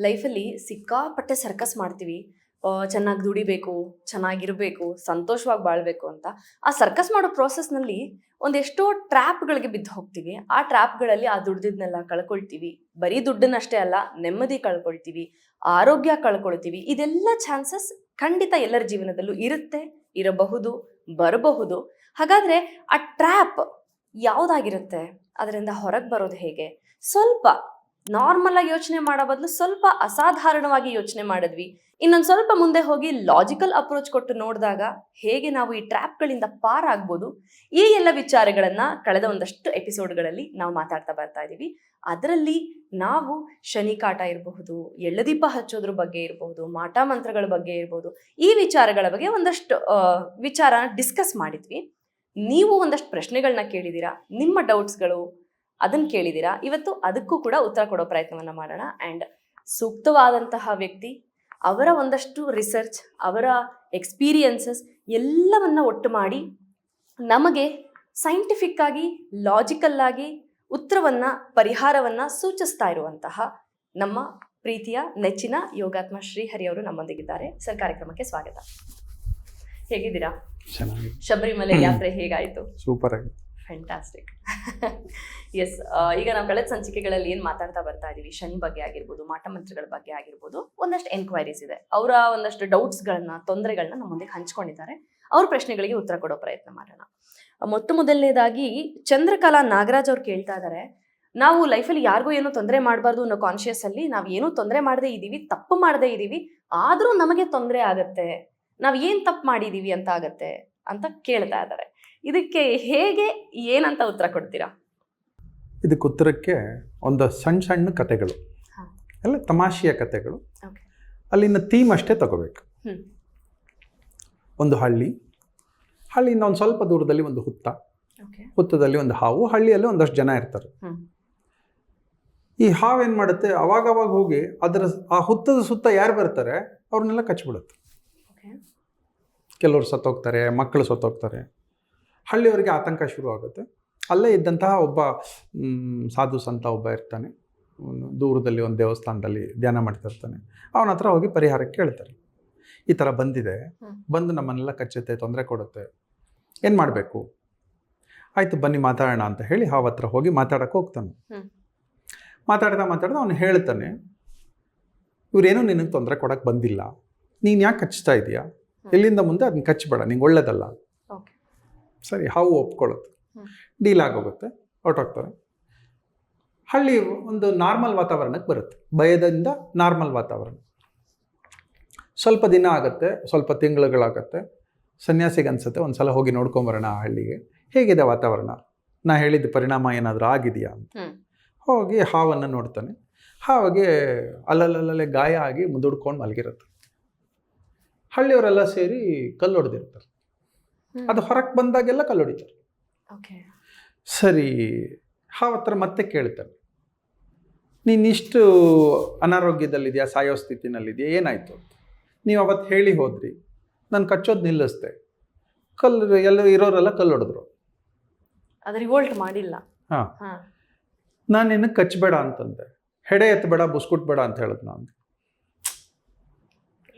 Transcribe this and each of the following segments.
ಲೈಫಲ್ಲಿ ಸಿಕ್ಕಾಪಟ್ಟೆ ಸರ್ಕಸ್ ಮಾಡ್ತೀವಿ. ಚೆನ್ನಾಗಿ ದುಡಿಬೇಕು, ಚೆನ್ನಾಗಿರಬೇಕು, ಸಂತೋಷವಾಗಿ ಬಾಳಬೇಕು ಅಂತ. ಆ ಸರ್ಕಸ್ ಮಾಡೋ ಪ್ರೋಸೆಸ್ನಲ್ಲಿ ಒಂದೆಷ್ಟೋ ಟ್ರ್ಯಾಪ್ಗಳಿಗೆ ಬಿದ್ದು ಹೋಗ್ತೀವಿ. ಆ ಟ್ರ್ಯಾಪ್ಗಳಲ್ಲಿ ಆ ದುಡ್ದಿದ್ನೆಲ್ಲ ಕಳ್ಕೊಳ್ತೀವಿ. ಬರೀ ದುಡ್ಡನ್ನಷ್ಟೇ ಅಲ್ಲ, ನೆಮ್ಮದಿ ಕಳ್ಕೊಳ್ತೀವಿ, ಆರೋಗ್ಯ ಕಳ್ಕೊಳ್ತೀವಿ. ಇದೆಲ್ಲ ಚಾನ್ಸಸ್ ಖಂಡಿತ ಎಲ್ಲರ ಜೀವನದಲ್ಲೂ ಇರುತ್ತೆ, ಇರಬಹುದು, ಬರಬಹುದು. ಹಾಗಾದರೆ ಆ ಟ್ರ್ಯಾಪ್ ಯಾವುದಾಗಿರುತ್ತೆ? ಅದರಿಂದ ಹೊರಗೆ ಬರೋದು ಹೇಗೆ? ಸ್ವಲ್ಪ ನಾರ್ಮಲ್ ಆಗಿ ಯೋಚನೆ ಮಾಡೋ ಬದಲು ಸ್ವಲ್ಪ ಅಸಾಧಾರಣವಾಗಿ ಯೋಚನೆ ಮಾಡಿದ್ವಿ. ಇನ್ನೊಂದು ಸ್ವಲ್ಪ ಮುಂದೆ ಹೋಗಿ ಲಾಜಿಕಲ್ ಅಪ್ರೋಚ್ ಕೊಟ್ಟು ನೋಡಿದಾಗ ಹೇಗೆ ನಾವು ಈ ಟ್ರ್ಯಾಪ್ಗಳಿಂದ ಪಾರಾಗ್ಬೋದು ಈ ಎಲ್ಲ ವಿಚಾರಗಳನ್ನ ಕಳೆದ ಒಂದಷ್ಟು ಎಪಿಸೋಡ್ಗಳಲ್ಲಿ ನಾವು ಮಾತಾಡ್ತಾ ಬರ್ತಾ ಇದ್ದೀವಿ ಅದರಲ್ಲಿ ನಾವು ಶನಿ ಕಾಟ ಇರಬಹುದು ಎಳ್ಳದೀಪ ಹಚ್ಚೋದ್ರ ಬಗ್ಗೆ ಇರಬಹುದು, ಮಾಟ ಮಂತ್ರಗಳ ಬಗ್ಗೆ ಇರಬಹುದು, ಈ ವಿಚಾರಗಳ ಬಗ್ಗೆ ಒಂದಷ್ಟು ವಿಚಾರ ಡಿಸ್ಕಸ್ ಮಾಡಿದ್ವಿ. ನೀವು ಒಂದಷ್ಟು ಪ್ರಶ್ನೆಗಳನ್ನ ಕೇಳಿದ್ದೀರಾ ನಿಮ್ಮ ಡೌಟ್ಸ್ಗಳು ಅದನ್ನ ಕೇಳಿದ್ದೀರಾ ಇವತ್ತು ಅದಕ್ಕೂ ಕೂಡ ಉತ್ತರ ಕೊಡೋ ಪ್ರಯತ್ನವನ್ನ ಮಾಡೋಣ. ಆ್ಯಂಡ್ ಸೂಕ್ತವಾದಂತಹ ವ್ಯಕ್ತಿ ಅವರ ಒಂದಷ್ಟು ರಿಸರ್ಚ್ ಅವರ ಎಕ್ಸ್ಪೀರಿಯನ್ಸಸ್ ಎಲ್ಲವನ್ನ ಒಟ್ಟು ಮಾಡಿ ನಮಗೆ ಸೈಂಟಿಫಿಕ್ ಆಗಿ ಲಾಜಿಕಲ್ ಆಗಿ ಉತ್ತರವನ್ನ ಪರಿಹಾರವನ್ನ ಸೂಚಿಸ್ತಾ ಇರುವಂತಹ ನಮ್ಮ ಪ್ರೀತಿಯ ನೆಚ್ಚಿನ ಯೋಗಾತ್ಮ ಶ್ರೀಹರಿ ಅವರು ನಮ್ಮೊಂದಿಗಿದ್ದಾರೆ. ಸರ್ ಕಾರ್ಯಕ್ರಮಕ್ಕೆ ಸ್ವಾಗತ. ಹೇಗಿದ್ದೀರಾ? ಶಬರಿಮಲೆ ಯಾತ್ರೆ ಹೇಗಾಯಿತು? ಸೂಪರ್ ಆಗಿ ಫ್ಯಾಂಟಾಸ್ಟಿಕ್ ಎಸ್ ಈಗ ನಾವು ಕಳೆದ ಸಂಚಿಕೆಗಳಲ್ಲಿ ಏನು ಮಾತಾಡ್ತಾ ಬರ್ತಾ ಇದೀವಿ? ಶನಿ ಬಗ್ಗೆ ಆಗಿರ್ಬೋದು ಮಾಟಮಂತ್ರಗಳ ಬಗ್ಗೆ ಆಗಿರ್ಬೋದು, ಒಂದಷ್ಟು ಎನ್ಕ್ವೈರೀಸ್ ಇದೆ. ಅವರ ಒಂದಷ್ಟು ಡೌಟ್ಸ್ಗಳನ್ನ ತೊಂದರೆಗಳನ್ನ ನಮ್ಮ ಮುಂದೆ ಹಂಚ್ಕೊಂಡಿದ್ದಾರೆ. ಅವ್ರ ಪ್ರಶ್ನೆಗಳಿಗೆ ಉತ್ತರ ಕೊಡೋ ಪ್ರಯತ್ನ ಮಾಡೋಣ. ಮೊತ್ತ ಮೊದಲನೇದಾಗಿ, ಚಂದ್ರಕಲಾ ನಾಗರಾಜ್ ಅವ್ರು ಕೇಳ್ತಾ ಇದ್ದಾರೆ ನಾವು ಲೈಫಲ್ಲಿ ಯಾರಿಗೂ ಏನೂ ತೊಂದರೆ ಮಾಡಬಾರ್ದು ಅನ್ನೋ ಕಾನ್ಶಿಯಸ್ ಅಲ್ಲಿ ನಾವು ಏನೂ ತೊಂದರೆ ಮಾಡದೇ ಇದ್ದೀವಿ ತಪ್ಪು ಮಾಡದೇ ಇದ್ದೀವಿ ಆದರೂ ನಮಗೆ ತೊಂದರೆ ಆಗತ್ತೆ. ನಾವು ಏನು ತಪ್ಪು ಮಾಡಿದ್ದೀವಿ ಅಂತ ಆಗತ್ತೆ ಅಂತ ಕೇಳ್ತಾ ಇದ್ದಾರೆ ಇದಕ್ಕೆ ಹೇಗೆ ಏನಂತ ಉತ್ತರ ಕೊಡ್ತೀರಾ? ಇದಕ್ಕೆ ಉತ್ತರಕ್ಕೆ ಒಂದು ಸಣ್ಣ ಸಣ್ಣ ಕತೆಗಳು. ಎಲ್ಲ ತಮಾಷೆಯ ಕತೆಗಳು ಅಲ್ಲಿನ ಥೀಮ್ ಅಷ್ಟೇ ತಗೋಬೇಕು. ಒಂದು ಹಳ್ಳಿ. ಹಳ್ಳಿಯಿಂದ ಒಂದು ಸ್ವಲ್ಪ ದೂರದಲ್ಲಿ ಒಂದು ಹುತ್ತ. ಹುತ್ತದಲ್ಲಿ ಒಂದು ಹಾವು. ಹಳ್ಳಿಯಲ್ಲಿ ಒಂದಷ್ಟು ಜನ ಇರ್ತಾರೆ. ಈ ಹಾವು ಏನು ಮಾಡುತ್ತೆ? ಅವಾಗವಾಗ ಹೋಗಿ ಅದರ ಆ ಹುತ್ತದ ಸುತ್ತ ಯಾರು ಬರ್ತಾರೆ? ಅವ್ರನ್ನೆಲ್ಲ ಕಚ್ಚಿಬಿಡುತ್ತೆ ಕೆಲವರು ಸತ್ತೋಗ್ತಾರೆ ಮಕ್ಕಳು ಸತ್ತೋಗ್ತಾರೆ. ಹಳ್ಳಿಯವರಿಗೆ ಆತಂಕ ಶುರು ಆಗುತ್ತೆ ಅಲ್ಲೇ ಇದ್ದಂತಹ ಒಬ್ಬ ಸಾಧು ಸಂತ ಒಬ್ಬ ಇರ್ತಾನೆ. ದೂರದಲ್ಲಿ ಒಂದು ದೇವಸ್ಥಾನದಲ್ಲಿ ಧ್ಯಾನ ಮಾಡ್ತಿರ್ತಾನೆ ಅವನ ಹತ್ರ ಹೋಗಿ ಪರಿಹಾರ ಕೇಳ್ತಾರೆ. ಈ ಥರ ಬಂದಿದೆ. ಬಂದು ನಮ್ಮನ್ನೆಲ್ಲ ಕಚ್ಚುತ್ತೆ ತೊಂದರೆ ಕೊಡುತ್ತೆ. ಏನು ಮಾಡಬೇಕು? ಆಯಿತು ಬನ್ನಿ ಮಾತಾಡೋಣ ಅಂತ ಹೇಳಿ ಹಾವ ಹತ್ರ ಹೋಗಿ ಮಾತಾಡಕ್ಕೆ ಹೋಗ್ತಾನೆ. ಮಾತಾಡ್ತಾ ಮಾತಾಡ್ತಾ ಅವನು ಹೇಳ್ತಾನೆ ಇವರೇನು ನಿನಗೆ ತೊಂದರೆ ಕೊಡೋಕ್ಕೆ ಬಂದಿಲ್ಲ. ನೀನು ಯಾಕೆ ಕಚ್ತಾ ಇದೀಯಾ? ಇಲ್ಲಿಂದ ಮುಂದೆ ಅದನ್ನ ಕಚ್ಚಬೇಡ ನಿಂಗೆ ಒಳ್ಳೇದಲ್ಲ. ಸರಿ ಹಾವು ಒಪ್ಕೊಳ್ಳುತ್ತೆ. ಡೀಲಾಗಿ ಡೀಲ್ ಆಗೋಗುತ್ತೆ ಹೊರಟೋಗ್ತಾರೆ. ಹಳ್ಳಿ ಒಂದು ನಾರ್ಮಲ್ ವಾತಾವರಣಕ್ಕೆ ಬರುತ್ತೆ ಭಯದಿಂದ ನಾರ್ಮಲ್ ವಾತಾವರಣ. ಸ್ವಲ್ಪ ದಿನ ಆಗುತ್ತೆ ಸ್ವಲ್ಪ ತಿಂಗಳುಗಳಾಗತ್ತೆ ಸನ್ಯಾಸಿಗೆ ಅನ್ಸುತ್ತೆ ಒಂದು ಸಲ ಹೋಗಿ ನೋಡ್ಕೊಂಬರೋಣ ಆ ಹಳ್ಳಿಗೆ. ಹೇಗಿದೆ ವಾತಾವರಣ? ನಾ ಹೇಳಿದ ಪರಿಣಾಮ ಏನಾದರೂ ಆಗಿದೆಯಾ ಅಂತ. ಹೋಗಿ ಹಾವನ್ನು ನೋಡ್ತಾನೆ. ಹಾವಿಗೆ ಅಲ್ಲಲ್ಲಲ್ಲೇ ಗಾಯ ಆಗಿ ಮುದುಡ್ಕೊಂಡು ಮಲಗಿರುತ್ತೆ. ಹಳ್ಳಿಯವರೆಲ್ಲ ಸೇರಿ ಕಲ್ಲು ಹೊಡೆದಿರ್ತಾರೆ ಅದು ಹೊರಗೆ ಬಂದಾಗೆಲ್ಲ ಕಲ್ಲು ಹೊಡಿತಾರೆ ಓಕೆ. ಸರಿ ಹತ್ರ ಮತ್ತೆ ಕೇಳ್ತಾರೆ ನೀನಿಷ್ಟು ಅನಾರೋಗ್ಯದಲ್ಲಿದೆಯಾ ಸಾಯೋ ಸ್ಥಿತಿನಲ್ಲಿದೆಯಾ ಏನಾಯಿತು? ಅಂತ ನೀವು ಅವತ್ತು ಹೇಳಿ ಹೋದ್ರಿ ನಾನು ಕಚ್ಚೋದು ನಿಲ್ಲಿಸ್ದೆ. ಕಲ್ಲು ಎಲ್ಲ ಇರೋರೆಲ್ಲ ಕಲ್ಲು ಹೊಡೆದ್ರು ಅದು ರಿವೋಲ್ಟ್ ಮಾಡಿಲ್ಲ. ಹಾಂ. ಹಾ. ನಾನು ನಿನ್ನ ಕಚ್ಚಬೇಡ ಅಂತಂದೆ. ಹೆಡೆ ಎತ್ತಬೇಡ ಬುಸ್ಕುಟ್ ಬೇಡ ಅಂತ ಹೇಳಿದ್ ನಾನು.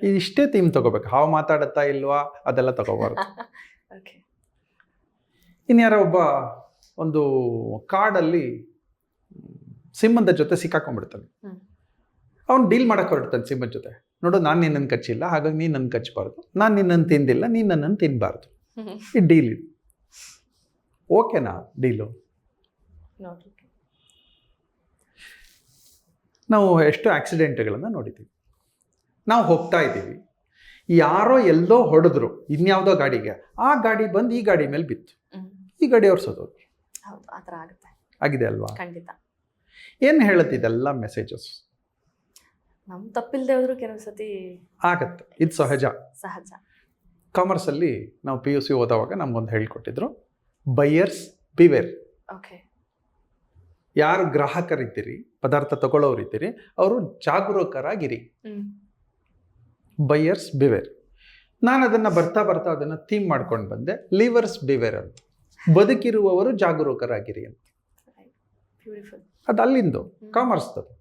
ಇಷ್ಟೇ ಥೀಮ್ ತಗೋಬೇಕು. ಹಾವು ಮಾತಾಡುತ್ತಾ ಇಲ್ವಾ ಅದೆಲ್ಲ ತಗೋಬಾರ್ದು. ಇನ್ಯಾರೋ ಒಬ್ಬ ಒಂದು ಕಾಡಲ್ಲಿ ಸಿಂಹದ ಜೊತೆ ಸಿಕ್ಕಾಕೊಂಡ್ಬಿಡ್ತಾನೆ. ಅವ್ನು ಡೀಲ್ ಮಾಡಕ್ಕೆ ಹೊರಡ್ತಾನೆ ಸಿಂಹದ ಜೊತೆ. ನೋಡು ನಾನು ನಿನ್ನನ್ನು ಕಚ್ಚಿಲ್ಲ ಹಾಗಾಗಿ ನೀನು ನನ್ನ ಕಚ್ಚಬಾರ್ದು ನಾನು ನಿನ್ನನ್ನು ತಿಂದಿಲ್ಲ ನೀನು ನನ್ನನ್ನು ತಿನ್ನಬಾರ್ದು ಈ ಡೀಲ್ ಇದು. ಓಕೆನಾ ಡೀಲು ನಾವು ಎಷ್ಟು ಆಕ್ಸಿಡೆಂಟ್ಗಳನ್ನು ನೋಡಿದ್ದೀವಿ. ನಾವು ಹೋಗ್ತಾ ಇದ್ದೀವಿ. ಯಾರೋ ಎಲ್ಲೋ ಹೊಡೆದ್ರು ಇನ್ಯಾವುದೋ ಗಾಡಿಗೆ. ಆ ಗಾಡಿ ಬಂದು ಈ ಗಾಡಿ ಮೇಲೆ ಬಿತ್ತು. ಈ ಗಾಡಿ ಅವ್ರು ಆಗುತ್ತೆ. ಆಗಿದೆ ಅಲ್ವಾ? ಖಂಡಿತ. ಏನು ಹೇಳುತ್ತಿದ್ದೆಲ್ಲ ಮೆಸೇಜಸ್ ನಮ್ ತಪ್ಪಿಲ್ದೆ ಹೋದ್ರು ಕೆಲವು ಸತಿ ಆಗತ್ತೆ. ಇದು ಸಹಜ. ಸಹಜ. ಕಾಮರ್ಸಲ್ಲಿ ನಾವು ಪಿ ಯು ಸಿ ಓದುವಾಗ ನಮ್ಗೊಂದು ಹೇಳಿಕೊಟ್ಟಿದ್ರು ಬೈಯರ್ಸ್ ಬಿವೇರ್ ಓಕೆ. ಯಾರು ಗ್ರಾಹಕರಿದ್ದೀರಿ ಪದಾರ್ಥ ತಗೊಳ್ಳೋರಿದ್ದೀರಿ ಅವರು ಜಾಗರೂಕರಾಗಿರಿ. ಬೈಯರ್ಸ್ ಬಿವೇರ್ ನಾನು ಅದನ್ನು ಬರ್ತಾ ಬರ್ತಾ ಅದನ್ನು ಥೀಮ್ ಮಾಡ್ಕೊಂಡು ಬಂದೆ ಲಿವರ್ಸ್ ಬಿವೇರ್ ಅಂತ. ಬದುಕಿರುವವರು ಜಾಗರೂಕರಾಗಿರಿ ಅಂತ. ಅದು ಅಲ್ಲಿಂದು ಕಾಮರ್ಸ್ದು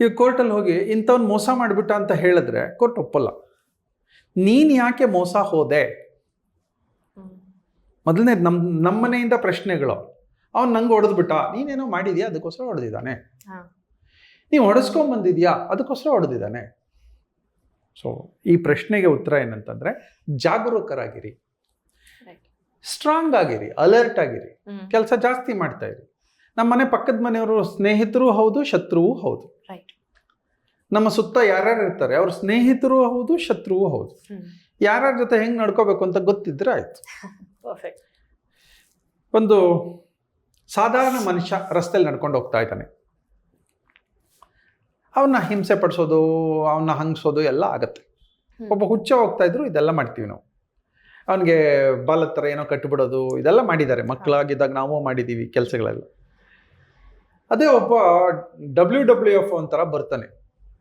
ಈಗ ಕೋರ್ಟಲ್ಲಿ ಹೋಗಿ ಇಂಥವ್ನು ಮೋಸ ಮಾಡಿಬಿಟ್ಟ ಅಂತ ಹೇಳಿದ್ರೆ ಕೋರ್ಟ್ ಒಪ್ಪಲ್ಲ. ನೀನು ಯಾಕೆ ಮೋಸ ಹೋದೆ? ಮೊದಲನೇ ನಮ್ಮ ನಮ್ಮನೆಯಿಂದ ಪ್ರಶ್ನೆಗಳು. ಅವ್ನು ನಂಗೆ ಹೊಡೆದ್ಬಿಟ್ಟ ನೀನೇನೋ ಮಾಡಿದ್ಯಾ? ಅದಕ್ಕೋಸ್ಕರ ಹೊಡೆದಿದ್ದಾನೆ. ನೀವು ಹೊಡೆಸ್ಕೊಂಡ್ಬಂದಿದ್ಯಾ ಅದಕ್ಕೋಸ್ಕರ ಹೊಡೆದಿದ್ದಾನೆ. ಸೊ ಈ ಪ್ರಶ್ನೆಗೆ ಉತ್ತರ ಏನಂತಂದ್ರೆ ಜಾಗರೂಕರಾಗಿರಿ. ಸ್ಟ್ರಾಂಗ್ ಆಗಿರಿ ಅಲರ್ಟ್ ಆಗಿರಿ. ಕೆಲಸ ಜಾಸ್ತಿ ಮಾಡ್ತಾ ಇರಿ. ನಮ್ಮ ಮನೆ ಪಕ್ಕದ ಮನೆಯವರು ಸ್ನೇಹಿತರು ಹೌದು ಶತ್ರುವು ಹೌದು. ನಮ್ಮ ಸುತ್ತ ಯಾರ್ಯಾರು ಇರ್ತಾರೆ ಅವ್ರ ಸ್ನೇಹಿತರು ಹೌದು ಶತ್ರುವೂ ಹೌದು. ಯಾರ್ಯಾರ ಜೊತೆ ಹೆಂಗೆ ನಡ್ಕೋಬೇಕು ಅಂತ ಗೊತ್ತಿದ್ರೆ ಆಯ್ತು. ಒಂದು ಸಾಧಾರಣ ಮನುಷ್ಯ ರಸ್ತೆಯಲ್ಲಿ ನಡ್ಕೊಂಡು ಹೋಗ್ತಾ ಇದ್ದಾನೆ. ಅವನ್ನ ಹಿಂಸೆ ಪಡಿಸೋದು ಅವನ್ನ ಹಂಗಿಸೋದು ಎಲ್ಲ ಆಗುತ್ತೆ. ಒಬ್ಬ ಹುಚ್ಚ ಹೋಗ್ತಾ ಇದ್ರು ಇದೆಲ್ಲ ಮಾಡ್ತೀವಿ ನಾವು. ಅವನಿಗೆ ಬಾಲ ಥರ ಏನೋ ಕಟ್ಟಿಬಿಡೋದು ಇದೆಲ್ಲ ಮಾಡಿದ್ದಾರೆ. ಮಕ್ಕಳಾಗಿದ್ದಾಗ ನಾವು ಮಾಡಿದ್ದೀವಿ ಕೆಲಸಗಳೆಲ್ಲ. ಅದೇ ಒಬ್ಬ ಡಬ್ಲ್ಯೂ ಡಬ್ಲ್ಯೂ ಎಫ್ ಒಂಥರ ಬರ್ತಾನೆ.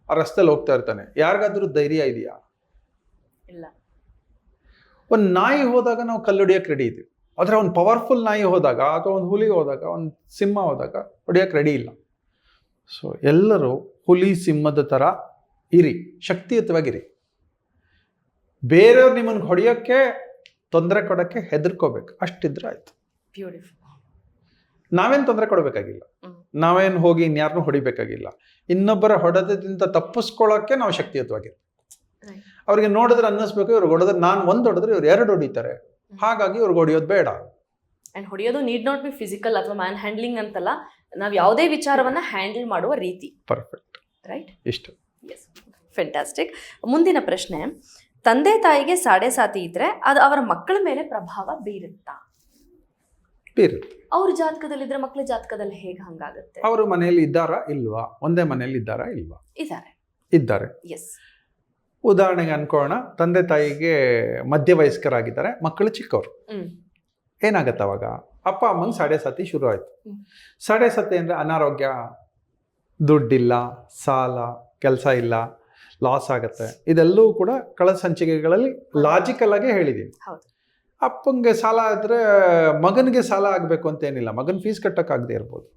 ಆ ರಸ್ತೆಯಲ್ಲಿ ಹೋಗ್ತಾ ಇರ್ತಾನೆ. ಯಾರಿಗಾದ್ರೂ ಧೈರ್ಯ ಇದೆಯಾ? ಇಲ್ಲ. ಒಂದು ನಾಯಿ ಹೋದಾಗ ನಾವು ಕಲ್ಲೊಡಿಯೋಕೆ ರೆಡಿ ಇದ್ದೀವಿ. ಆದರೆ ಒಂದು ಪವರ್ಫುಲ್ ನಾಯಿ ಹೋದಾಗ ಅಥವಾ ಒಂದು ಹುಲಿ ಹೋದಾಗ ಒಂದು ಸಿಂಹ ಹೋದಾಗ ಹೊಡಿಯೋಕೆ ರೆಡಿ ಇಲ್ಲ. ಸೊ ಎಲ್ಲರೂ ಹುಲಿ ಸಿಂಹದ ಥರ ಇರಿ ಶಕ್ತಿಯುತವಾಗಿರಿ. ಬೇರೆಯವ್ರು ನಿಮ್ಮನ್ನು ಹೊಡೆಯೋಕ್ಕೆ ತೊಂದರೆ ಕೊಡೋಕ್ಕೆ ಹೆದರ್ಕೋಬೇಕು. ಅಷ್ಟಿದ್ರೆ ಆಯಿತು. ನಾವೇನು ತೊಂದರೆ ಕೊಡಬೇಕಾಗಿಲ್ಲ. ನಾವೇನು ಹೋಗಿ ಇನ್ಯಾರನ್ನೂ ಹೊಡಿಬೇಕಾಗಿಲ್ಲ. ಇನ್ನೊಬ್ಬರ ಹೊಡೆದದಿಂದ ತಪ್ಪಿಸ್ಕೊಳ್ಳೋಕ್ಕೆ ನಾವು ಶಕ್ತಿಯುತವಾಗಿರ್ತೀವಿ ಅವರಿಗೆ ಅವ್ರಿಗೆ ನೋಡಿದ್ರೆ ಅನ್ನಿಸ್ಬೇಕು ಇವ್ರಿಗೆ ಹೊಡೆದ್ರೆ ನಾನು ಒಂದು ಹೊಡೆದ್ರೆ ಇವ್ರು ಎರಡು ಹೊಡಿತಾರೆ. ಹಾಗಾಗಿ ಇವ್ರಿಗೆ ಹೊಡಿಯೋದು ಬೇಡ. ಅಂಡ್ ಹೊಡೆಯೋದು ನೀಡ್ ನಾಟ್ ಬಿ ಫಿಸಿಕಲ್ ಅಥವಾ ಮ್ಯಾನ್ ಹ್ಯಾಂಡ್ಲಿಂಗ್ ಅಂತಲ್ಲ ನಾವು ಯಾವುದೇ ವಿಚಾರವನ್ನು ಹ್ಯಾಂಡಲ್ ಮಾಡುವ ರೀತಿ. ಪರ್ಫೆಕ್ಟ್ ರೈಟ್ ಇಷ್ಟು. ಎಸ್ ಫೆಂಟಾಸ್ಟಿಕ್ ಮುಂದಿನ ಪ್ರಶ್ನೆ ತಂದೆ ತಾಯಿಗೆ ಸಾಡೆ ಸಾತಿ ಇದ್ರೆ ಅದು ಅವರ ಮಕ್ಕಳ ಮೇಲೆ ಪ್ರಭಾವ ಬೀರುತ್ತಾ? ಬೀರುತ್ತೆ. ಅವ್ರ ಜಾತಕದಲ್ಲಿದ್ದರೆ ಮಕ್ಕಳ ಜಾತಕದಲ್ಲಿ ಹೇಗೆ ಹಂಗಾಗುತ್ತೆ? ಅವರು ಮನೆಯಲ್ಲಿ ಇದ್ದಾರಾ ಇಲ್ವಾ? ಒಂದೇ ಮನೆಯಲ್ಲಿ ಇದ್ದಾರಾ ಇಲ್ವಾ? ಇದ್ದಾರೆ. ಇದ್ದಾರೆ. ಎಸ್ ಉದಾಹರಣೆಗೆ ಅನ್ಕೋಣ ತಂದೆ ತಾಯಿಗೆ ಮಧ್ಯವಯಸ್ಕರಾಗಿದ್ದಾರೆ ಮಕ್ಕಳು ಚಿಕ್ಕವರು. ಏನಾಗತ್ತೆ ಅವಾಗ ಅಪ್ಪ ಅಮ್ಮಂಗೆ ಸಾಡೆ ಸತಿ ಶುರು ಆಯ್ತು. ಸಾಡೆ ಸತಿ ಅಂದರೆ ಅನಾರೋಗ್ಯ ದುಡ್ಡಿಲ್ಲ ಸಾಲ ಕೆಲಸ ಇಲ್ಲ ಲಾಸ್ ಆಗುತ್ತೆ ಇದೆಲ್ಲವೂ ಕೂಡ ಕಳ ಸಂಚಿಕೆಗಳಲ್ಲಿ ಲಾಜಿಕಲ್ ಆಗಿ ಹೇಳಿದ್ದೀನಿ ಹೌದು. ಅಪ್ಪಂಗೆ ಸಾಲ ಆದರೆ ಮಗನಿಗೆ ಸಾಲ ಆಗಬೇಕು ಅಂತ ಏನಿಲ್ಲ ಮಗನ ಫೀಸ್ ಕಟ್ಟೋಕ್ಕಾಗದೇ ಇರ್ಬೋದು.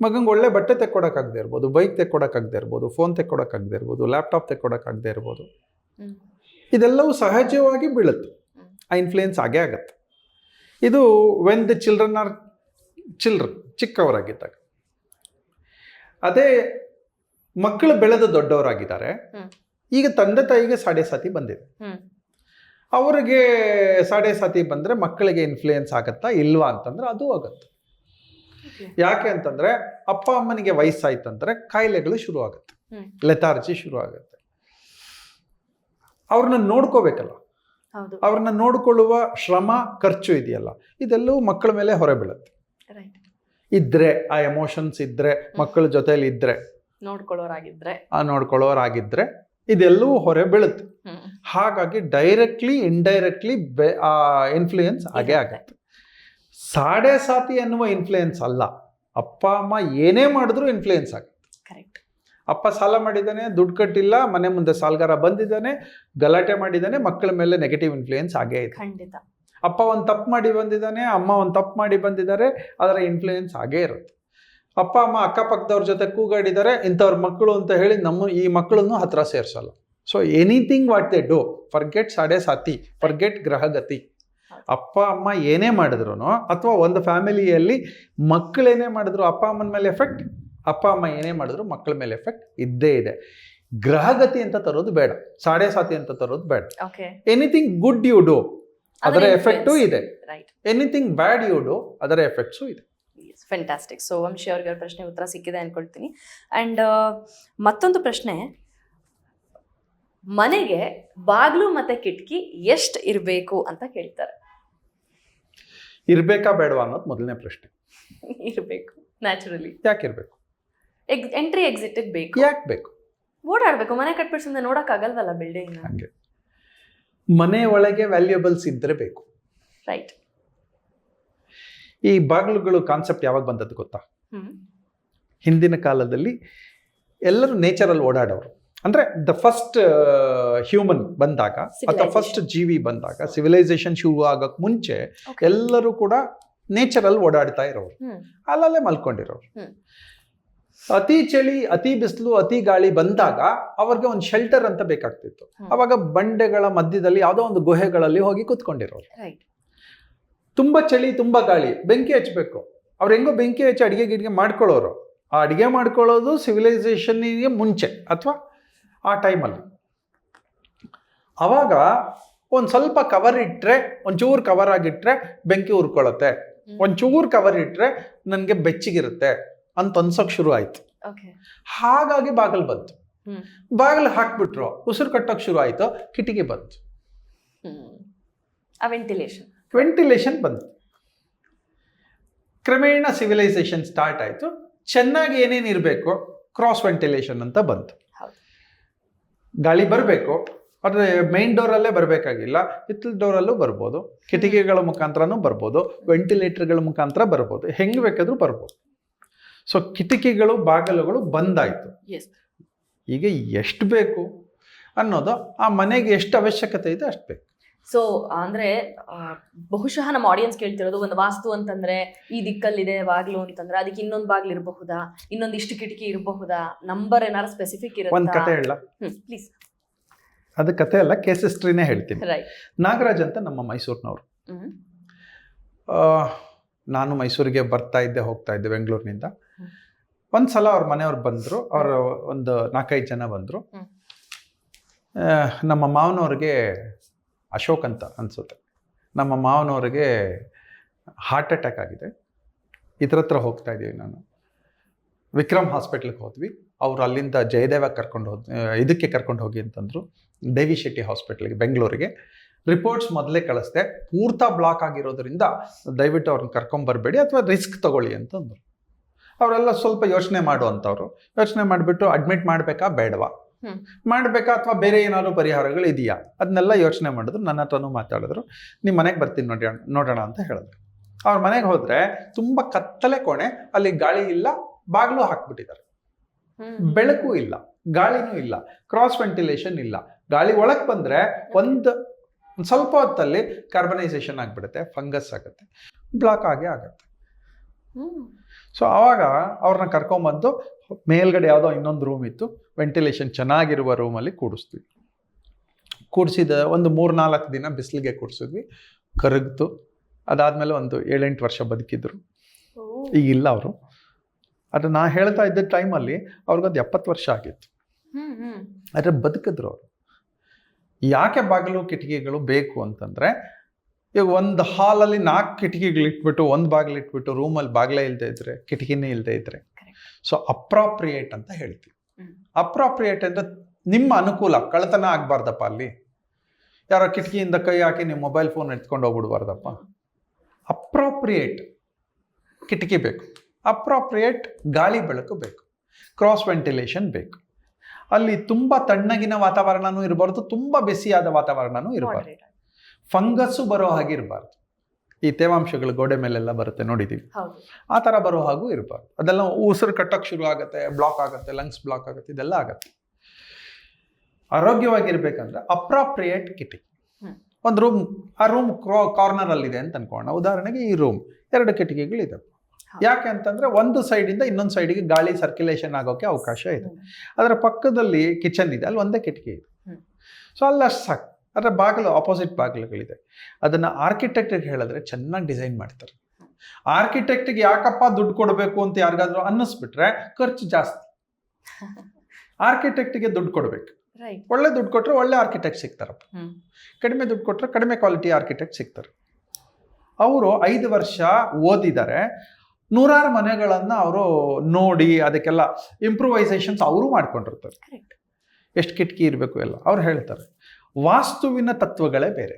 ಮಗಂಗೆ ಒಳ್ಳೆ ಬಟ್ಟೆ ತೆಕ್ಕೊಡೋಕ್ಕಾಗದೇ ಇರ್ಬೋದು ಬೈಕ್ ತೆಕ್ಕೊಡೋಕ್ಕಾಗದೇ ಇರ್ಬೋದು ಫೋನ್ ತೆಕ್ಕೊಡೋಕ್ಕಾಗದೇ ಇರ್ಬೋದು ಲ್ಯಾಪ್ಟಾಪ್ ತೆಕ್ಕೊಡೋಕ್ಕಾಗದೇ ಇರ್ಬೋದು. ಇದೆಲ್ಲವೂ ಸಹಜವಾಗಿ ಬೀಳುತ್ತೆ. ಆ ಇನ್ಫ್ಲೂಯೆನ್ಸ್ ಆಗೇ ಆಗತ್ತೆ ಇದು when the children are children ಚಿಕ್ಕವರಾಗಿದ್ದಾಗ. ಅದೇ ಮಕ್ಕಳು ಬೆಳೆದ ದೊಡ್ಡವರಾಗಿದ್ದಾರೆ. ಈಗ ತಂದೆ ತಾಯಿಗೆ ಸಾಡೆ ಸಾತಿ ಬಂದಿದೆ. ಅವರಿಗೆ ಸಾಡೆ ಸಾತಿ ಬಂದರೆ ಮಕ್ಕಳಿಗೆ ಇನ್ಫ್ಲೂಯೆನ್ಸ್ ಆಗುತ್ತಾ ಇಲ್ವಾ ಅಂತಂದ್ರೆ ಅದು ಆಗುತ್ತೆ. ಯಾಕೆ ಅಂತಂದ್ರೆ ಅಪ್ಪ ಅಮ್ಮನಿಗೆ ವಯಸ್ಸಾಯ್ತಂದ್ರೆ ಕಾಯಿಲೆಗಳು ಶುರು ಆಗುತ್ತೆ ಲೆತಾರ್ಜಿ ಲೆಥಾರ್ಜಿ ಶುರು ಆಗುತ್ತೆ ಅವ್ರನ್ನ ನೋಡ್ಕೋಬೇಕಲ್ಲ ಅವ್ರನ್ನ ನೋಡಿಕೊಳ್ಳುವ ಶ್ರಮ ಖರ್ಚು ಇದೆಯಲ್ಲ ಇದೆಲ್ಲವೂ ಮಕ್ಕಳ ಮೇಲೆ ಹೊರೆ ಬೀಳುತ್ತೆ. ರೈಟ್ ಇದ್ರೆ ಆ ಎಮೋಷನ್ಸ್ ಇದ್ರೆ ಮಕ್ಕಳ ಜೊತೆಲಿ ಇದ್ರೆ ನೋಡ್ಕೊಳ್ಳೋರಾಗಿದ್ರೆ. ಆ ನೋಡ್ಕೊಳ್ಳೋರಾಗಿದ್ರೆ ಇದೆಲ್ಲವೂ ಹೊರೆ ಬೀಳುತ್ತೆ. ಹಾಗಾಗಿ ಡೈರೆಕ್ಟ್ಲಿ ಇಂಡೈರೆಕ್ಟ್ಲಿ ಬೆ ಆ ಇನ್ಫ್ಲೂಯೆನ್ಸ್ ಹಾಗೆ ಆಗುತ್ತೆ. ಸಾಡೆ ಸಾತಿ ಅನ್ನುವ ಇನ್ಫ್ಲೂಯೆನ್ಸ್ ಅಲ್ಲ. ಅಪ್ಪ ಅಮ್ಮ ಏನೇ ಮಾಡಿದ್ರು ಇನ್ಫ್ಲೂಯೆನ್ಸ್ ಆಗುತ್ತೆ. ಕರೆಕ್ಟ್ ಅಪ್ಪ ಸಾಲ ಮಾಡಿದ್ದಾನೆ ದುಡ್ಡು ಕಟ್ಟಿಲ್ಲ ಮನೆ ಮುಂದೆ ಸಾಲ್ಗಾರ ಬಂದಿದ್ದಾನೆ ಗಲಾಟೆ ಮಾಡಿದ್ದಾನೆ ಮಕ್ಕಳ ಮೇಲೆ ನೆಗೆಟಿವ್ ಇನ್ಫ್ಲೂಯೆನ್ಸ್ ಆಗೇ ಇದೆ. ಖಂಡಿತ. ಅಪ್ಪ ಒಂದು ತಪ್ಪು ಮಾಡಿ ಬಂದಿದ್ದಾನೆ ಅಮ್ಮ ಒಂದು ತಪ್ಪು ಮಾಡಿ ಬಂದಿದ್ದಾರೆ ಅದರ ಇನ್ಫ್ಲೂಯೆನ್ಸ್ ಆಗೇ ಇರುತ್ತೆ. ಅಪ್ಪ ಅಮ್ಮ ಅಕ್ಕಪಕ್ಕದವ್ರ ಜೊತೆ ಕೂಗಾಡಿದ್ದಾರೆ ಇಂಥವ್ರ ಮಕ್ಕಳು ಅಂತ ಹೇಳಿ ನಮ್ಮ ಈ ಮಕ್ಕಳನ್ನು ಹತ್ರ ಸೇರಿಸಲ್ಲ. So anything what they do forget sade sati forget ಗ್ರಹಗತಿ ಅಪ್ಪ ಅಮ್ಮ ಏನೇ ಮಾಡಿದ್ರು ಅಥವಾ ಒಂದು ಫ್ಯಾಮಿಲಿಯಲ್ಲಿ ಮಕ್ಕಳೇನೇ ಮಾಡಿದ್ರು ಅಪ್ಪ ಅಮ್ಮನ ಮೇಲೆ ಎಫೆಕ್ಟ್ ಅಪ್ಪ ಅಮ್ಮ ಏನೇ ಮಾಡಿದ್ರು ಮಕ್ಕಳ ಮೇಲೆ ಎಫೆಕ್ಟ್ ಇದ್ದೇ ಇದೆ. ಗ್ರಹಗತಿ ಅಂತ ತರೋದು ಬೇಡ. ಸಾಡೆ ಸಾತಿ ಅಂತ ತರೋದು ಬೇಡ. Okay anything good you do ಅದರ ಎಫೆಕ್ಟು ಇದೆ. Right anything bad you do ಅದರ ಎಫೆಕ್ಟ್ಸು ಇದೆ. ಫೆಂಟಾಸ್ಟಿಕ್ ಸೊ ವಂಶಿ ಅವ್ರಿಗೆ ಪ್ರಶ್ನೆ ಉತ್ತರ ಸಿಕ್ಕಿದೆ ಅನ್ಕೊಳ್ತೀನಿ. ಆ್ಯಂಡ್ ಮತ್ತೊಂದು ಪ್ರಶ್ನೆ. ಮನೆಗೆ ಬಾಗ್ಲು ಮತ್ತೆ ಕಿಟಕಿ ಎಷ್ಟು ಇರಬೇಕು ಅಂತ ಕೇಳ್ತಾರೆ. ಇರಬೇಕಾ ಬೇಡವಾ ಅನ್ನೋದು ಮೊದಲನೇ ಪ್ರಶ್ನೆ. ಇರಬೇಕು ನ್ಯಾಚುರಲಿ ಯಾಕೆ ಇರಬೇಕು ಎಂಟ್ರಿ ಎಕ್ಸಿಟ್ ಬೇಕು. ಯಾಕೆ ಬೇಕು? ಓಡಾಡಬೇಕು. ಮನೆ ಕಟ್ಬಿಟ್ಟು ಸುಮ್ಮನೆ ನೋಡಕ್ ಆಗಲ್ವಲ್ಲ ಬಿಲ್ಡಿಂಗ್ ಹಂಗೆ. ಮನೆ ಒಳಗೆ ವ್ಯಾಲ್ಯೂಬಲ್ಸ್ ಇದ್ದರೆ ಬೇಕು. ರೈಟ್ ಈ ಬಾಗಿಲುಗಳು ಕಾನ್ಸೆಪ್ಟ್ ಯಾವಾಗ ಬಂದದ್ದು ಗೊತ್ತಾ? ಹಿಂದಿನ ಕಾಲದಲ್ಲಿ ಎಲ್ಲರೂ ನೇಚರಲ್ಲಿ ಓಡಾಡೋರು. ಅಂದ್ರೆ ದ ಫಸ್ಟ್ ಹ್ಯೂಮನ್ ಬಂದಾಗ ಅಥವಾ ಫಸ್ಟ್ ಜೀವಿ ಬಂದಾಗ ಸಿವಿಲೈಸೇಷನ್ ಶುರು ಆಗಕ್ ಮುಂಚೆ ಎಲ್ಲರೂ ಕೂಡ ನೇಚರಲ್ಲಿ ಓಡಾಡ್ತಾ ಇರೋರು. ಅಲ್ಲಲ್ಲೇ ಮಲ್ಕೊಂಡಿರೋರು. ಅತಿ ಚಳಿ ಅತಿ ಬಿಸಿಲು ಅತಿ ಗಾಳಿ ಬಂದಾಗ ಅವ್ರಿಗೆ ಒಂದು ಶೆಲ್ಟರ್ ಅಂತ ಬೇಕಾಗ್ತಿತ್ತು. ಅವಾಗ ಬಂಡೆಗಳ ಮಧ್ಯದಲ್ಲಿ ಯಾವುದೋ ಒಂದು ಗುಹೆಗಳಲ್ಲಿ ಹೋಗಿ ಕೂತ್ಕೊಂಡಿರೋರು. ತುಂಬ ತುಂಬಾ ಚಳಿ ತುಂಬಾ ಗಾಳಿ ಬೆಂಕಿ ಹಚ್ಚಬೇಕು ಅವ್ರು ಹೆಂಗೋ ಬೆಂಕಿ ಹಚ್ಚಿ ಅಡಿಗೆ ಗಿಡಿಗೆ ಮಾಡ್ಕೊಳ್ಳೋರು. ಆ ಅಡಿಗೆ ಮಾಡ್ಕೊಳ್ಳೋದು ಸಿವಿಲೈಸೇಷನ್ನಿಗೆ ಮುಂಚೆ ಅಥವಾ ಆ ಟೈಮಲ್ಲಿ ಅವಾಗ ಒಂದು ಸ್ವಲ್ಪ ಕವರ್ ಇಟ್ಟರೆ ಒಂಚೂರು ಕವರ್ ಆಗಿಟ್ರೆ ಬೆಂಕಿ ಉರ್ಕೊಳ್ಳುತ್ತೆ. ಒಂಚೂರು ಕವರ್ ಇಟ್ಟರೆ ನನಗೆ ಬೆಚ್ಚಗಿರುತ್ತೆ. ಅಂತ ಅನ್ಸೋಕೆ ಶುರು ಆಯ್ತು. ಹಾಗಾಗಿ ಬಾಗಿಲು ಬಂತು. ಬಾಗಿಲು ಹಾಕ್ಬಿಟ್ರು. ಉಸಿರು ಕಟ್ಟೋಕೆ ಶುರು ಆಯ್ತು. ಕಿಟಕಿ ಬಂತು. ವೆಂಟಿಲೇಷನ್. ವೆಂಟಿಲೇಷನ್ ಬಂತು. ಕ್ರಮೇಣ ಸಿವಿಲೈಸೇಷನ್ ಸ್ಟಾರ್ಟ್ ಆಯಿತು. ಚೆನ್ನಾಗಿ ಏನೇನು ಇರಬೇಕು ಕ್ರಾಸ್ ವೆಂಟಿಲೇಷನ್ ಅಂತ ಬಂತು. ಗಾಳಿ ಬರಬೇಕು. ಆದರೆ ಮೈನ್ ಡೋರಲ್ಲೇ ಬರಬೇಕಾಗಿಲ್ಲ. ಹಿತ್ತಲ ಡೋರಲ್ಲೂ ಬರ್ಬೋದು. ಕಿಟಕಿಗಳ ಮುಖಾಂತರನೂ ಬರ್ಬೋದು. ವೆಂಟಿಲೇಟರ್ಗಳ ಮುಖಾಂತರ ಬರ್ಬೋದು. ಹೆಂಗೆ ಬೇಕಾದರೂ ಬರ್ಬೋದು. ಸೊ ಕಿಟಕಿಗಳು ಬಾಗಿಲುಗಳು ಬಂದಾಯಿತು. ಈಗ ಎಷ್ಟು ಬೇಕು ಅನ್ನೋದು ಆ ಮನೆಗೆ ಎಷ್ಟು ಅವಶ್ಯಕತೆ ಇದೆ ಅಷ್ಟು ಬೇಕು. ಸೊ ಅಂದ್ರೆ ಬಹುಶಃ ನಮ್ಮ ಆಡಿಯನ್ಸ್ ಕೇಳ್ತಿರೋದು ಒಂದು ವಾಸ್ತು ಅಂತಂದ್ರೆ ಈ ದಿಕ್ಕಲ್ಲಿದೆ ಬಾಗಿಲು ಅಂತಂದ್ರೆ ಅದಕ್ಕೆ ಇನ್ನೊಂದು ಬಾಗಿಲು ಇರಬಹುದಾ? ಇನ್ನೊಂದು ಇಷ್ಟು ಕಿಟಕಿ ಇರಬಹುದಾ? ನಂಬರ್ ಏನಾರು ಸ್ಪೆಸಿಫಿಕ್ ಒಂದು ಇರುತ್ತಾ ಕತೆ ಹೇಳ. ಹ್ಮ್ ಪ್ಲೀಸ್ ಅದು ಕತೆ ಅಲ್ಲ ಕೇಸ್ ಹಿಸ್ಟ್ರಿನೇ ಹೇಳ್ತೀನಿ. ನಾಗರಾಜ್ ಅಂತ ನಮ್ಮ ಮೈಸೂರಿನವರು. ನಾನು ಮೈಸೂರಿಗೆ ಬರ್ತಾ ಇದ್ದೆ ಹೋಗ್ತಾ ಇದ್ದೆ ಬೆಂಗಳೂರಿನಿಂದ. ಹ್ಮ್. ಒಂದು ಸಲ ಅವ್ರ ಮನೆಯವ್ರು ಬಂದರು ಅವರು ಒಂದು ನಾಲ್ಕೈದು ಜನ ಬಂದರು. ನಮ್ಮ ಮಾವನವ್ರಿಗೆ ಅಶೋಕ್ ಅಂತ ಅನಿಸುತ್ತೆ. ನಮ್ಮ ಮಾವನವ್ರಿಗೆ ಹಾರ್ಟ್ ಅಟ್ಯಾಕ್ ಆಗಿದೆ. ಇದ್ರ ಹತ್ರ ಹೋಗ್ತಾ ಇದ್ದೀವಿ ನಾನು. ವಿಕ್ರಮ್ ಹಾಸ್ಪಿಟ್ಲಿಗೆ ಹೋದ್ವಿ. ಅವ್ರು ಅಲ್ಲಿಂದ ಜಯದೇವ ಕರ್ಕೊಂಡು ಹೋದ್ ಇದಕ್ಕೆ ಕರ್ಕೊಂಡು ಹೋಗಿ ಅಂತಂದರು. ದೇವಿ ಶೆಟ್ಟಿ ಹಾಸ್ಪಿಟ್ಲಿಗೆ ಬೆಂಗಳೂರಿಗೆ. ರಿಪೋರ್ಟ್ಸ್ ಮೊದಲೇ ಕಳಿಸ್ದೆ ಪೂರ್ತ ಬ್ಲಾಕ್ ಆಗಿರೋದ್ರಿಂದ ದಯವಿಟ್ಟು ಅವ್ರನ್ನ ಕರ್ಕೊಂಬರಬೇಡಿ ಅಥವಾ ರಿಸ್ಕ್ ತಗೊಳ್ಳಿ ಅಂತಂದರು. ಅವರೆಲ್ಲ ಸ್ವಲ್ಪ ಯೋಚನೆ ಮಾಡುವಂಥವ್ರು. ಯೋಚನೆ ಮಾಡಿಬಿಟ್ಟು ಅಡ್ಮಿಟ್ ಮಾಡಬೇಕಾ? ಬೇಡವಾ. ಮಾಡಬೇಕಾ ಅಥವಾ ಬೇರೆ ಏನಾದರೂ ಪರಿಹಾರಗಳು ಇದೆಯಾ? ಅದನ್ನೆಲ್ಲ ಯೋಚನೆ ಮಾಡಿದ್ರು ನನ್ನ ಹತ್ರನೂ ಮಾತಾಡಿದ್ರು. ನಿಮ್ಮ ಮನೆಗೆ ಬರ್ತೀನಿ ನೋಡಿ ನೋಡೋಣ ಅಂತ ಹೇಳಿದ್ರು. ಅವ್ರ ಮನೆಗೆ ಹೋದರೆ ತುಂಬ ಕತ್ತಲೆ ಕೋಣೆ ಅಲ್ಲಿ ಗಾಳಿ ಇಲ್ಲ ಬಾಗಿಲು ಹಾಕ್ಬಿಟ್ಟಿದ್ದಾರೆ. ಬೆಳಕು ಇಲ್ಲ ಗಾಳಿನೂ ಇಲ್ಲ ಕ್ರಾಸ್ ವೆಂಟಿಲೇಷನ್ ಇಲ್ಲ. ಗಾಳಿ ಒಳಗೆ ಬಂದರೆ ಒಂದು ಸ್ವಲ್ಪ ಹೊತ್ತಲ್ಲಿ ಕಾರ್ಬನೈಸೇಷನ್ ಆಗಿಬಿಡುತ್ತೆ ಫಂಗಸ್ ಆಗುತ್ತೆ ಬ್ಲಾಕ್ ಆಗೇ ಆಗುತ್ತೆ. ಸೊ ಆವಾಗ ಅವ್ರನ್ನ ಕರ್ಕೊಂಬಂದು ಮೇಲ್ಗಡೆ ಯಾವುದೋ ಇನ್ನೊಂದು ರೂಮ್ ಇತ್ತು. ವೆಂಟಿಲೇಷನ್ ಚೆನ್ನಾಗಿರುವ ರೂಮಲ್ಲಿ ಕೂಡಿಸ್ತೀವಿ ಕೂಡಿಸಿದ ಒಂದು ಮೂರು ನಾಲ್ಕು ದಿನ ಬಿಸಿಲಿಗೆ ಕೂಡಿಸಿದ್ವಿ. ಕರಗ್ತು. ಅದಾದಮೇಲೆ ಒಂದು ಏಳೆಂಟು ವರ್ಷ ಬದುಕಿದ್ರು. ಓ. ಈಗ ಇಲ್ಲ ಅವರು. ಅದು ನಾ ಹೇಳ್ತಾ ಇದ್ದ ಟೈಮಲ್ಲಿ ಅವ್ರಿಗೊಂದು ಎಪ್ಪತ್ತು ವರ್ಷ ಆಗಿತ್ತು. ಆದರೆ ಬದುಕಿದ್ರು ಅವರು. ಯಾಕೆ ಬಾಗಿಲು ಕಿಟಕಿಗಳು ಬೇಕು ಅಂತಂದರೆ ಈಗ ಒಂದು ಹಾಲಲ್ಲಿ ನಾಲ್ಕು ಕಿಟಕಿಗಳು ಇಟ್ಬಿಟ್ಟು ಒಂದು ಬಾಗಿಲು ಇಟ್ಬಿಟ್ಟು ರೂಮಲ್ಲಿ ಬಾಗಿಲೇ ಇಲ್ಲದೆ ಇದ್ರೆ ಕಿಟಕಿನೇ ಇಲ್ಲದೆ ಇದ್ರೆ. ಸೊ ಅಪ್ರಾಪ್ರಿಯೇಟ್ ಅಂತ ಹೇಳ್ತೀವಿ. ಅಪ್ರಾಪ್ರಿಯೇಟ್ ಅಂದರೆ ನಿಮ್ಮ ಅನುಕೂಲ ಕಳ್ಳತನ ಆಗಬಾರ್ದಪ್ಪ ಅಲ್ಲಿ. ಯಾರೋ ಕಿಟಕಿಯಿಂದ ಕೈ ಹಾಕಿ ನೀವು ಮೊಬೈಲ್ ಫೋನ್ ಎತ್ಕೊಂಡು ಹೋಗ್ಬಿಡ್ಬಾರ್ದಪ್ಪ. ಅಪ್ರಾಪ್ರಿಯೇಟ್ ಕಿಟಕಿ ಬೇಕು. ಅಪ್ರಾಪ್ರಿಯೇಟ್ ಗಾಳಿ ಬೆಳಕು ಬೇಕು. ಕ್ರಾಸ್ ವೆಂಟಿಲೇಷನ್ ಬೇಕು. ಅಲ್ಲಿ ತುಂಬ ತಣ್ಣಗಿನ ವಾತಾವರಣನೂ ಇರಬಾರ್ದು ತುಂಬ ಬಿಸಿಯಾದ ವಾತಾವರಣನೂ ಇರಬಾರ್ದು. ಫಂಗಸ್ಸು ಬರೋ ಹಾಗೆ ಇರಬಾರ್ದು. ಈ ತೇವಾಂಶಗಳು ಗೋಡೆ ಮೇಲೆಲ್ಲ ಬರುತ್ತೆ ನೋಡಿದ್ದೀವಿ ಆ ಥರ ಬರೋ ಹಾಗೂ ಇರಬಾರ್ದು. ಅದೆಲ್ಲ ಉಸಿರು ಕಟ್ಟೋಕ್ಕೆ ಶುರು ಆಗುತ್ತೆ ಬ್ಲಾಕ್ ಆಗುತ್ತೆ ಲಂಗ್ಸ್ ಬ್ಲಾಕ್ ಆಗುತ್ತೆ ಇದೆಲ್ಲ ಆಗುತ್ತೆ. ಆರೋಗ್ಯವಾಗಿರ್ಬೇಕಂದ್ರೆ ಅಪ್ರಾಪ್ರಿಯೇಟ್ ಕಿಟಿ ಒಂದು ರೂಮ್ ಆ ರೂಮ್ ಕಾರ್ನರಲ್ಲಿದೆ ಅಂತ ಅನ್ಕೋಣ ಉದಾಹರಣೆಗೆ ಈ ರೂಮ್ ಎರಡು ಕಿಟಕಿಗಳಿದೆ. ಯಾಕೆ ಅಂತಂದ್ರೆ ಒಂದು ಸೈಡಿಂದ ಇನ್ನೊಂದು ಸೈಡಿಗೆ ಗಾಳಿ ಸರ್ಕ್ಯುಲೇಷನ್ ಆಗೋಕೆ ಅವಕಾಶ ಇದೆ. ಅದರ ಪಕ್ಕದಲ್ಲಿ ಕಿಚನ್ ಇದೆ ಅಲ್ಲಿ ಒಂದೇ ಕಿಟಕಿ ಇದೆ. ಸೊ ಅಲ್ಲಿ ಅಷ್ಟು ಸಾಕು. ಅದರ ಬಾಗಿಲು ಆಪೋಸಿಟ್ ಬಾಗಿಲುಗಳಿದೆ. ಅದನ್ನು ಆರ್ಕಿಟೆಕ್ಟಿಗೆ ಹೇಳಿದ್ರೆ ಚೆನ್ನಾಗಿ ಡಿಸೈನ್ ಮಾಡ್ತಾರೆ. ಆರ್ಕಿಟೆಕ್ಟಿಗೆ ಯಾಕಪ್ಪ ದುಡ್ಡು ಕೊಡಬೇಕು ಅಂತ ಯಾರಿಗಾದ್ರೂ ಅನ್ನಿಸ್ಬಿಟ್ರೆ ಖರ್ಚು ಜಾಸ್ತಿ. ಆರ್ಕಿಟೆಕ್ಟಿಗೆ ದುಡ್ಡು ಕೊಡಬೇಕು. ಒಳ್ಳೆ ದುಡ್ಡು ಕೊಟ್ಟರೆ ಒಳ್ಳೆ ಆರ್ಕಿಟೆಕ್ಟ್ ಸಿಗ್ತಾರಪ್ಪ ಕಡಿಮೆ ದುಡ್ಡು ಕೊಟ್ಟರೆ ಕಡಿಮೆ ಕ್ವಾಲಿಟಿ ಆರ್ಕಿಟೆಕ್ಟ್ ಸಿಗ್ತಾರೆ. ಅವರು ಐದು ವರ್ಷ ಓದಿದ್ದಾರೆ. ನೂರಾರು ಮನೆಗಳನ್ನು ಅವರು ನೋಡಿ ಅದಕ್ಕೆಲ್ಲ ಇಂಪ್ರೂವೈಸೇಷನ್ಸ್ ಅವರು ಮಾಡ್ಕೊಂಡಿರ್ತಾರೆ. ಎಷ್ಟು ಕಿಟಕಿ ಇರಬೇಕು ಎಲ್ಲ. ಅವ್ರು ಹೇಳ್ತಾರೆ. ವಾಸ್ತುವಿನ ತತ್ವಗಳೇ ಬೇರೆ.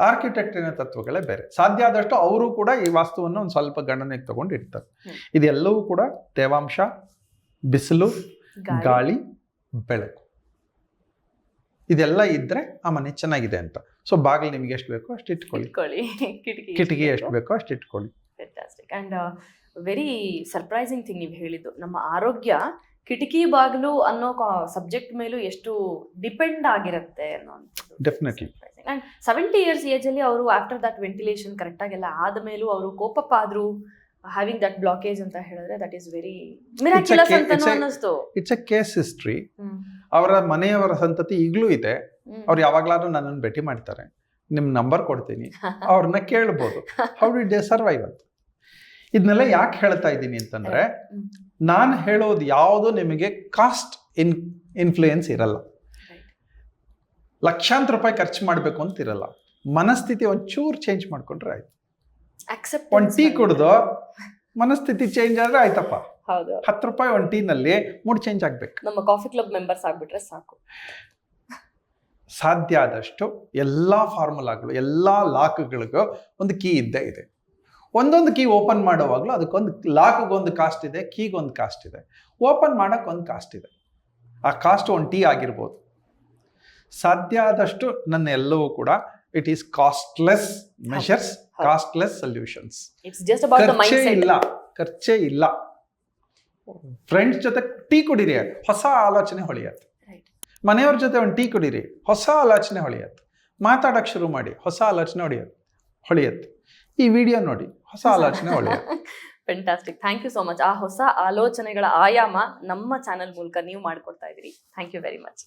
ಆರ್ಕಿಟೆಕ್ಟಿನ ತತ್ವಗಳೇ ಬೇರೆ. ಸಾಧ್ಯ ಆದಷ್ಟು ಅವರು ಕೂಡ ಈ ವಾಸ್ತುವನ್ನು ಒಂದು ಸ್ವಲ್ಪ ಗಣನೆಗೆ ತಗೊಂಡು ಇರ್ತಾರೆ ಇದೆಲ್ಲವೂ ಕೂಡ ತೇವಾಂಶ ಬಿಸಿಲು ಗಾಳಿ. ಬೆಳಕು. ಇದೆಲ್ಲ ಇದ್ರೆ ಆ ಮನೆ ಚೆನ್ನಾಗಿದೆ ಅಂತ. ಸೊ ಬಾಗಿಲು ನಿಮ್ಗೆ ಎಷ್ಟು ಬೇಕೋ ಅಷ್ಟು ಇಟ್ಕೊಳ್ಳಿ. ಕಿಟಕಿ ಕಿಟಕಿ ಎಷ್ಟು ಬೇಕೋ ಅಷ್ಟು ಇಟ್ಕೊಳ್ಳಿ. ವೆರಿ ಸರ್ಪ್ರೈಸಿಂಗ್ ಥಿಂಗ್ ನೀವು ಹೇಳಿದ್ದು. ನಮ್ಮ ಆರೋಗ್ಯ ಕಿಟಕಿ ಬಾಗಿಲು ಅನ್ನೋ ಸಬ್ಜೆಕ್ಟ್ ಮೇಲೂ ಎಷ್ಟು ಡಿಪೆಂಡ್ ಆಗಿರುತ್ತೆ ಅನ್ನೋ ಡೆಫಿನೆಟ್ಲಿ ಆ್ಯಂಡ್ ಸೆವೆಂಟಿ ಇಯರ್ಸ್ ಏಜಲ್ಲಿ ಅವರು ಆಫ್ಟರ್ ದಟ್ ವೆಂಟಿಲೇಷನ್ ಕರೆಕ್ಟಾಗೆಲ್ಲ ಆದ ಮೇಲೂ ಅವರು ಕೋಪಪ್ಪ ಆದ್ರು ಹ್ಯಾವಿಂಗ್ ದಟ್ ಬ್ಲಾಕೇಜ್ ಅಂತ ಹೇಳಿದ್ರೆ ದಟ್ ಈಸ್ ವೆರಿ ಮಿರಾಕ್ಯುಲಸ್ ಅಂತ ಅನ್ನಿಸ್ತು. ಇಟ್ಸ್ ಅ ಕೇಸ್ ಹಿಸ್ಟ್ರಿ ಅವರ ಮನೆಯವರ ಸಂತತಿ ಈಗಲೂ ಇದೆ. ಅವ್ರು ಯಾವಾಗ್ಲಾದ್ರೂ ನನ್ನನ್ನು ಭೇಟಿ ಮಾಡ್ತಾರೆ. ನಿಮ್ ನಂಬರ್ ಕೊಡ್ತೀನಿ. ಅವ್ರನ್ನ ಕೇಳ್ಬೋದು. ಹೌ ಡಿ ದೇ ಸರ್ವೈವ್ ಅಂತ. ಇದನ್ನೆಲ್ಲ ಯಾಕೆ ಹೇಳ್ತಾ ಇದ್ದೀನಿ ಅಂತಂದ್ರೆ. ನಾನು ಹೇಳೋದು ಯಾವುದು ನಿಮಗೆ ಕಾಸ್ಟ್ ಇನ್ ಇನ್ಫ್ಲೂಯೆನ್ಸ್ ಇರಲ್ಲ. ಲಕ್ಷಾಂತರ ರೂಪಾಯಿ ಖರ್ಚು ಮಾಡಬೇಕು ಅಂತ ಇರಲ್ಲ. ಮನಸ್ಥಿತಿ ಒಂಚೂರು ಚೇಂಜ್ ಮಾಡ್ಕೊಂಡ್ರೆ ಆಯ್ತು. ಒಂದು ಟೀ ಕುಡಿದು ಮನಸ್ಥಿತಿ ಚೇಂಜ್ ಆದ್ರೆ ಆಯ್ತಪ್ಪ. ಹತ್ತು ರೂಪಾಯಿ ಒಂದು ಟೀನಲ್ಲಿ ಮೂಡ್ ಚೇಂಜ್ ಆಗ್ಬೇಕು. ನಮ್ಮ ಕಾಫಿ ಕ್ಲಬ್ ಮೆಂಬರ್ಸ್ ಆಗ್ಬಿಟ್ರೆ ಸಾಕು. ಸಾಧ್ಯ ಆದಷ್ಟು ಎಲ್ಲ ಫಾರ್ಮುಲಾಗಳು ಎಲ್ಲ ಲಾಕ್ಗಳಿಗೂ ಒಂದು ಕೀ ಇದ್ದೇ ಇದೆ. ಒಂದೊಂದು ಕೀ ಓಪನ್ ಮಾಡುವಾಗಲೂ ಅದಕ್ಕೊಂದು ಲಾಕ್ಗೊಂದು ಕಾಸ್ಟ್ ಇದೆ ಕೀಗೊಂದು ಕಾಸ್ಟ್ ಇದೆ. ಓಪನ್ ಮಾಡೋಕೆ ಒಂದು ಕಾಸ್ಟ್ ಇದೆ. ಆ ಕಾಸ್ಟ್ ಒಂದು ಟೀ ಆಗಿರ್ಬೋದು. ಸಾಧ್ಯ ಆದಷ್ಟು ನನ್ನ ಎಲ್ಲವೂ ಕೂಡ it is costless measures costless solutions ಖರ್ಚೇ ಇಲ್ಲ ಖರ್ಚೇ ಇಲ್ಲ. ಫ್ರೆಂಡ್ಸ್ ಜೊತೆ ಟೀ ಕುಡೀರಿ ಹೊಸ ಆಲೋಚನೆ ಹೊಳೆಯತ್ತೆ. ಮನೆಯವ್ರ ಜೊತೆ ಒಂದು ಟೀ ಕುಡೀರಿ ಹೊಸ ಆಲೋಚನೆ ಹೊಳೆಯತ್ತೆ. ಮಾತಾಡಕ್ಕೆ ಶುರು ಮಾಡಿ ಹೊಸ ಆಲೋಚನೆ ಹೊಳೆಯತ್ತೆ ಹೊಳೆಯತ್ತೆ. ಈ ವಿಡಿಯೋ ನೋಡಿ. ಹೊಸ ಆಲೋಚನೆ ಒಳ್ಳೆಯ. Fantastic thank you so much ಆ ಹೊಸ ಆಲೋಚನೆಗಳ ಆಯಾಮ ನಮ್ಮ ಚಾನೆಲ್ ಮೂಲಕ ನೀವು ಮಾಡ್ಕೊಡ್ತಾ ಇದ್ದೀರಿ. Thank you very much